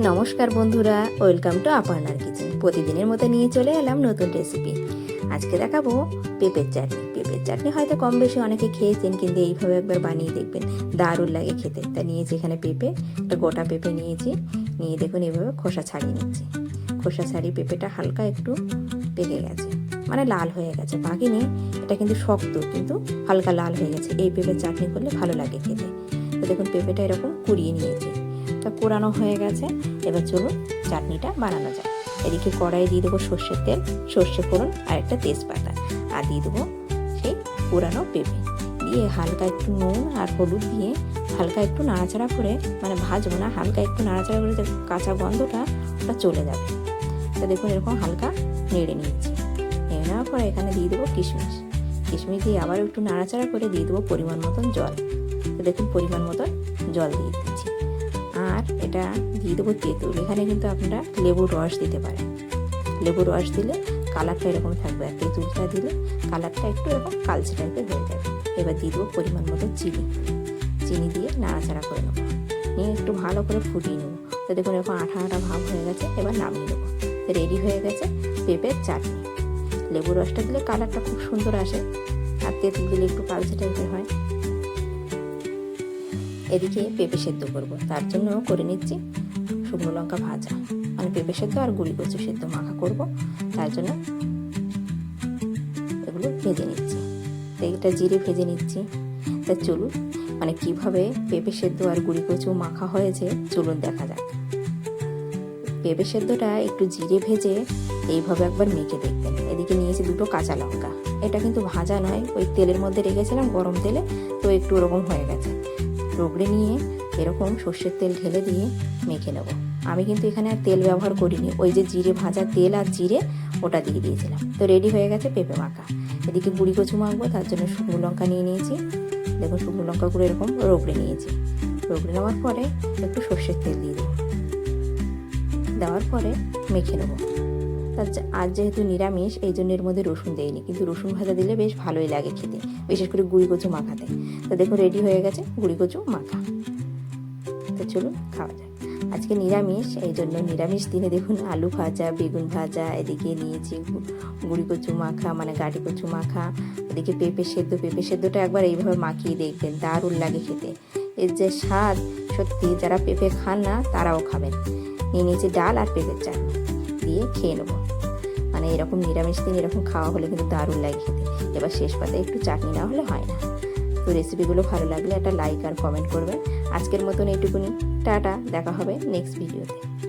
নমস্কার বন্ধুরা, welcome to আপার্নার kitchen. প্রতিদিনের মতো নিয়ে চলে এলাম নতুন রেসিপি আজকে দেখাবো পেঁপের চাটনি। পেঁপের চাটনি হয়তো কম বেশি অনেকে খেয়েছেন, কিন্তু এইভাবে একবার বানিয়ে দেখবেন। দারুণ লাগে খেতে। তা নিয়েছি এখানে পেঁপে, একটা গোটা পেঁপে নিয়েছি। নিয়ে দেখুন এইভাবে খোসা ছাড়িয়ে নিচ্ছি। খোসা ছাড়িয়ে পেঁপেটা হালকা একটু পেকে গেছে। মানে লাল হয়ে গেছে। পাকিনি এটা কিন্তু শক্ত, কিন্তু হালকা লাল হয়ে গেছে। এই পেঁপের চাটনি করলে ভালো লাগে খেতে। তো দেখুন পেঁপেটা এরকম কুড়িয়ে নিয়েছি। তা কোরানো হয়ে গেছে। এবার চলুন চাটনিটা বানানো যায় এদিকে কড়াই দিয়ে দেবো সর্ষের তেল, সর্ষে ফোড়ন আর একটা তেজপাতা। আর দিয়ে দেবো সেই কোরানো পেঁপে। দিয়ে হালকা একটু নুন আর হলুদ দিয়ে হালকা একটু নাড়াচাড়া করে মানে ভাজবো না, হালকা একটু নাড়াচাড়া করে কাঁচা গন্ধটা ওটা চলে যাবে। তো দেখুন এরকম হালকা নেড়ে নিচ্ছি। নেড়ে নেওয়ার পরে এখানে দিয়ে দেবো কিশমিশ। কিশমিশ দিয়ে আবার একটু নাড়াচাড়া করে দিয়ে দেবো পরিমাণ মতন জল। তো দেখুন পরিমাণ মতন জল দিয়ে দিচ্ছি। আর এটা দিয়ে দেবো তেঁতুল। এখানে কিন্তু আপনারা লেবুর রস দিতে পারেন। লেবুর রস দিলে কালারটা এরকম থাকবে আর তেঁতুলটা দিলে কালারটা একটু এরকম কালচে টাইপের হয়ে যাবে। এবার দিয়ে দেবো পরিমাণ মতো চিনি। চিনি দিয়ে নাড়াচাড়া করে নেব। নিয়ে একটু ভালো করে ফুটিয়ে নেব। তো দেখুন এরকম আঠা আঠা ভাব হয়ে গেছে, এবার নামিয়ে নেব। রেডি হয়ে গেছে পেঁপের চাটনি। লেবুর রসটা দিলে কালারটা খুব সুন্দর আসে। আর তেঁতুল দিলে একটু কালচে টাইপের হয়। এদিকে পেঁপে সেদ্ধ করব। তার জন্য করে নিচ্ছি শুকনো লঙ্কা ভাজা। মানে পেঁপে সেদ্ধ আর গুড়ি কচু সেদ্ধ মাখা করব। তার জন্য এগুলো ভেজে নিচ্ছি। তেলটা জিরে ভেজে নিচ্ছি। তা চলুন মানে কীভাবে পেঁপে সেদ্ধ আর গুড়ি কচু মাখা হয়েছে চলুন দেখা যাক। পেঁপে সেদ্ধটা একটু জিরে ভেজে এইভাবে একবার মেখে দেখবেন। এদিকে নিয়েছি দুটো কাঁচা লঙ্কা। এটা কিন্তু ভাজা নয়, ওই তেলের মধ্যে রেখেছিলাম গরম তেলে, তো একটু ওরকম হয়ে গেছে। রগড়ে নিয়ে এরকম সর্ষের তেল ঢেলে দিয়ে মেখে নেব। আমি কিন্তু এখানে আর তেল ব্যবহার করিনি। ওই যে জিরে ভাজা তেল আর জিরে ওটা দিয়ে দিয়েছিলাম। তো রেডি হয়ে গেছে পেঁপে মাখা। এদিকে গুঁড়ি কচু মাখবো, তার জন্য শুকনো লঙ্কা নিয়ে নিয়েছি। দেখুন শুকনো লঙ্কাগুলো এরকম রগড়ে নিয়েছি। রগড়ে নেওয়ার পরে একটু সর্ষের তেল দিয়ে দেবো। দেওয়ার পরে মেখে নেব। তার আজ যেহেতু নিরামিষ, এই জন্য এর মধ্যে রসুন দেয়নি কিন্তু রসুন ভাজা দিলে বেশ ভালোই লাগে খেতে। বিশেষ করে গুঁড়ি কচু মাখাতে। তো দেখুন রেডি হয়ে গেছে গুঁড়ি কচু মাখা। তো চলুন খাওয়া যাক। আজকে নিরামিষ, এই জন্য নিরামিষ দিনে দেখুন আলু ভাজা, বেগুন ভাজা, এদিকে নিয়েছি গুঁড়ি কচু মাখা মানে গাটি কচু মাখা। এদিকে পেঁপে সেদ্ধ, পেঁপে সেদ্ধটা একবার এইভাবে মাখিয়ে দেখবেন, দারুণ লাগে খেতে। এর যে স্বাদ, সত্যি যারা পেঁপে খান না, তারাও খাবেন। নিয়ে নিয়েছি ডাল আর পেঁপের চাটনি। দিয়ে খেয়ে নেব। মানে এরকম নিরামিষ দিন এরকম খাওয়া হলে কিন্তু দারুণ লাগে খেতে। এবার শেষ পাতে একটু চাটনি না হলে হয় না। তো রেসিপিগুলো ভালো লাগলে একটা লাইক আর কমেন্ট করবেন। আজকের মতন এইটুকুনি। টাটা, দেখা হবে নেক্সট ভিডিওতে